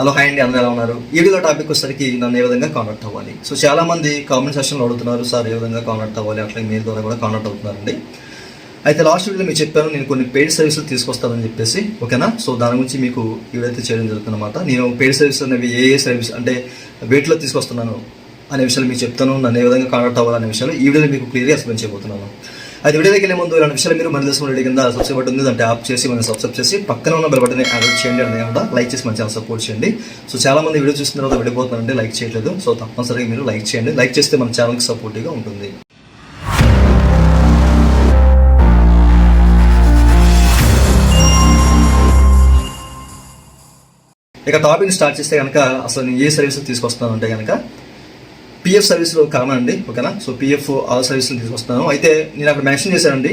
Hello hi అండి అందరూ ఎలా ఉన్నారు? ఈ వీడియో టాపిక్ వచ్చేసరికి నన్ను ఏ విధంగా కాంటాక్ట్ అవ్వాలి? సో చాలా మంది కామెంట్ సెక్షన్లో అడుగుతున్నారు సార్ ఏ విధంగా కాంటాక్ట్ అవ్వాలి? అట్లా మెయిల్ ద్వారా కూడా కాంటాక్ట్ అవుతున్నారండి. అయితే లాస్ట్ వీడియోలో మీకు చెప్పాను నేను కొన్ని పెయిడ్ సర్వీసులు తీసుకొస్తానని చెప్పేసి ఓకేనా? సో దాని గురించి మీకు వీడైతే చేయడం జరుగుతుంది అనమాట నేను పెయిడ్ సర్వీస్ అనేవి ఏ ఏ సర్వీస్ అంటే వేటిలో తీసుకొస్తున్నాను అనే విషయాలు మీకు చెప్తాను నన్ను ఏ విధంగా కాంటాక్ట్ అవ్వాలనే విషయాలు ఈ వీడియోలో మీకు క్లియర్గా ఎక్స్ప్లెయిన్ చేయబోతున్నాను. అది వీడియోకి వెళ్ళే ముందు ఇలాంటి విషయాలు మీరు మన తెలుసుకునే కింద సబ్స్క్రైబ్ బటన్ ఉంది. అంటే ఆప్ చేసి మనం సబ్స్క్రైబ్ చేసి పక్కన ఉన్న బెల్ బటన్ యాడ్ చేయండి అని కూడా లైక్ చేసి మన ఛానల్ సపోర్ట్ చేయండి. సో చాలా మంది వీడియో చూసిన తర్వాత వెళ్ళిపోతున్నారంటే లైక్ చేయట్లేదు. సో తప్పనిసరిగా మీరు లైక్ చేయండి. లైక్ చేస్తే మన ఛానల్కి సపోర్టివ్గా ఉంటుంది. ఇక టాపిక్ స్టార్ట్ చేస్తే కనుక అసలు నేను ఏ సర్వీస్ తీసుకొస్తాను అంటే కనుక పిఎఫ్ సర్వీస్లో కామన్ అండి ఓకేనా? సో పిఎఫ్ ఆ సర్వీసులు తీసుకొస్తాను అయితే నేను అక్కడ మెన్షన్ చేశానండి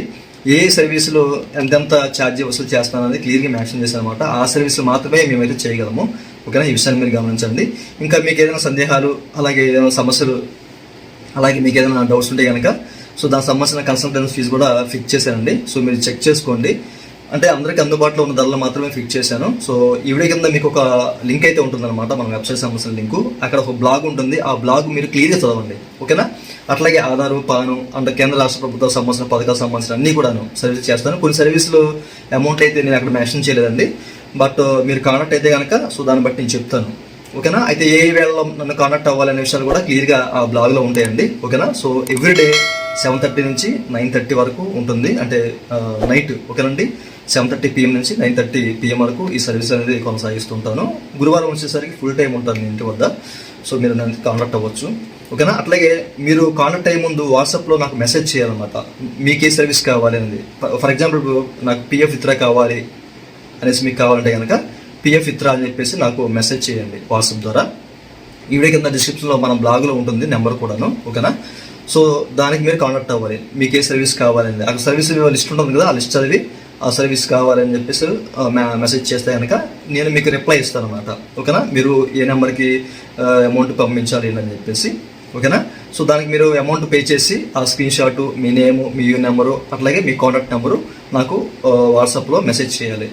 ఏ సర్వీసులు ఎంతెంత ఛార్జ్ వసూలు చేస్తాను అనేది క్లియర్గా మెన్షన్ చేశాను అనమాట ఆ సర్వీసులు మాత్రమే మేమైతే చేయగలము ఓకేనా? ఈ విషయాన్ని మీరు గమనించండి. ఇంకా మీకు ఏదైనా సందేహాలు అలాగే ఏదైనా సమస్యలు అలాగే మీకు ఏదైనా డౌట్స్ ఉంటే కనుక సో దానికి సంబంధించిన కన్సల్టెన్స్ ఫీజు కూడా ఫిక్స్ చేశానండి. సో మీరు చెక్ చేసుకోండి. అంటే అందరికీ అందుబాటులో ఉన్న ధరలు మాత్రమే ఫిక్స్ చేశాను. సో ఈ వీడియో కింద మీకు ఒక లింక్ అయితే ఉంటుందన్నమాట మన వెబ్సైట్ సంబంధించిన లింకు అక్కడ ఒక బ్లాగ్ ఉంటుంది. ఆ బ్లాగ్ మీరు క్లియర్గా చదవండి. ఓకేనా? అట్లాగే ఆధారు పాను అంటే కేంద్ర రాష్ట్ర ప్రభుత్వం సంబంధించిన పథకాలకు సంబంధించిన అన్నీ కూడాను సర్వీస్ చేస్తాను. కొన్ని సర్వీసులు అమౌంట్ అయితే నేను అక్కడ మెన్షన్ చేయలేదండి. బట్ మీరు కాంటాక్ట్ అయితే కనుక సో దాన్ని బట్టి నేను చెప్తాను. ఓకేనా? అయితే ఏ వేళలో నన్ను కాంటాక్ట్ అవ్వాలనే విషయాలు కూడా క్లియర్గా ఆ బ్లాగ్లో ఉంటాయండి. ఓకేనా? సో ఎవ్రీడే సెవెన్ థర్టీ నుంచి నైన్ థర్టీ వరకు ఉంటుంది. అంటే నైట్ ఓకేనండి? సెవెన్ థర్టీ పిఎం నుంచి నైన్ థర్టీ పిఎం వరకు ఈ సర్వీస్ అనేది కొనసాగిస్తుంటాను గురువారం వచ్చేసరికి ఫుల్ టైం ఉంటాను మీ ఇంటి వద్ద. సో మీరు నన్ను కాంటాక్ట్ అవ్వచ్చు. ఓకేనా? అట్లాగే మీరు కాంటాక్ట్ అయ్యే ముందు వాట్సాప్లో నాకు మెసేజ్ చేయాలన్నమాట. మీకు ఏ సర్వీస్ కావాలి అనేది. ఫర్ ఎగ్జాంపుల్ నాకు పిఎఫ్ ఇతర కావాలి అనేసి మీకు కావాలంటే కనుక పిఎఫ్ ఇత్రా అని చెప్పేసి నాకు మెసేజ్ చేయండి వాట్సాప్ ద్వారా. ఇవిడే వీడియో కింద డిస్క్రిప్షన్లో మన బ్లాగ్లో ఉంటుంది నెంబర్ కూడాను ఓకేనా? సో దానికి మీరు కాంటాక్ట్ అవ్వాలి. మీకు ఏ సర్వీస్ కావాలని అక్కడ సర్వీస్ లిస్ట్ ఉంటుంది కదా ఆ లిస్ట్ చదివి ఆ సర్వీస్ కావాలని చెప్పేసి మెసేజ్ చేస్తే కనుక నేను మీకు రిప్లై ఇస్తాను అనమాట ఓకేనా? మీరు ఏ నెంబర్కి అమౌంట్ పంపించాలి అని చెప్పేసి ఓకేనా? సో దానికి మీరు అమౌంట్ పే చేసి ఆ స్క్రీన్ షాటు మీ నేము మీ యూ నెంబరు అట్లాగే మీ కాంటాక్ట్ నెంబరు నాకు వాట్సాప్లో మెసేజ్ చేయాలి.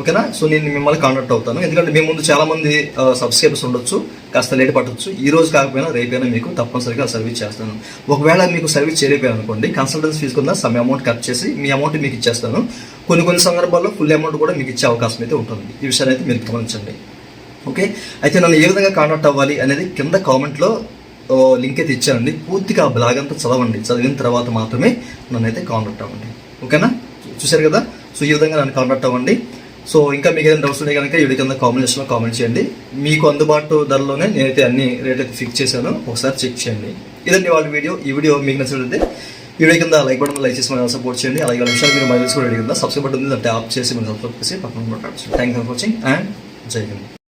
ఓకేనా? సో నేను మిమ్మల్ని కాంటాక్ట్ అవుతాను. ఎందుకంటే మీ ముందు చాలా మంది సబ్స్క్రైబర్స్ ఉండొచ్చు కాస్త లేట్ పట్టొచ్చు. ఈ రోజు కాకపోయినా రేపైనా మీకు తప్పనిసరిగా సర్వీస్ చేస్తాను. ఒకవేళ మీకు సర్వీస్ చేయలేకపోయాను అనుకోండి కన్సల్టెన్సీ ఫీజు కింద సమ్ అమౌంట్ కట్ చేసి మీ అమౌంట్ మీకు ఇచ్చేస్తాను. కొన్ని కొన్ని సందర్భాల్లో ఫుల్ అమౌంట్ కూడా మీకు ఇచ్చే అవకాశం అయితే ఉంటుంది. ఈ విషయాన్ని అయితే మీరు గమనించండి. ఓకే? అయితే నన్ను ఏ విధంగా కాంటాక్ట్ అవ్వాలి అనేది కింద కామెంట్లో లింక్ అయితే ఇచ్చానండి. పూర్తిగా ఆ బ్లాగ్ అంతా చదవండి. చదివిన తర్వాత మాత్రమే నన్ను అయితే కాంటాక్ట్ అవ్వండి. ఓకేనా? చూశారు కదా? సో ఈ విధంగా నన్ను కాంటాక్ట్ అవ్వండి. సో ఇంకా మీకు ఏదైనా డౌట్స్ ఉంటే కనుక వీడియో కింద కాంబినేషన్లో కామెంట్ చేయండి. మీకు అందుబాటు ధరలోనే నేనైతే అన్ని రేట్ అయితే ఫిక్స్ చేశాను. ఒకసారి చెక్ చేయండి. ఇదండి వాళ్ళ వీడియో. ఈ వీడియో మీకు నచ్చినట్లయితే ఈ వీడియో కింద లైక్ బటన్ లైక్ చేసి మనం సపోర్ట్ చేయండి. అలాగే విషయాలు మీరు మైల్స్ కూడా కింద సబ్స్క్రైబ్ బటన్ ఉంది. అంటే ఆప్ చేసి మనం సబ్స్క్రైబ్ చేసి పక్కన థ్యాంక్ ఫర్ వాచింగ్ అండ్ జై హింద్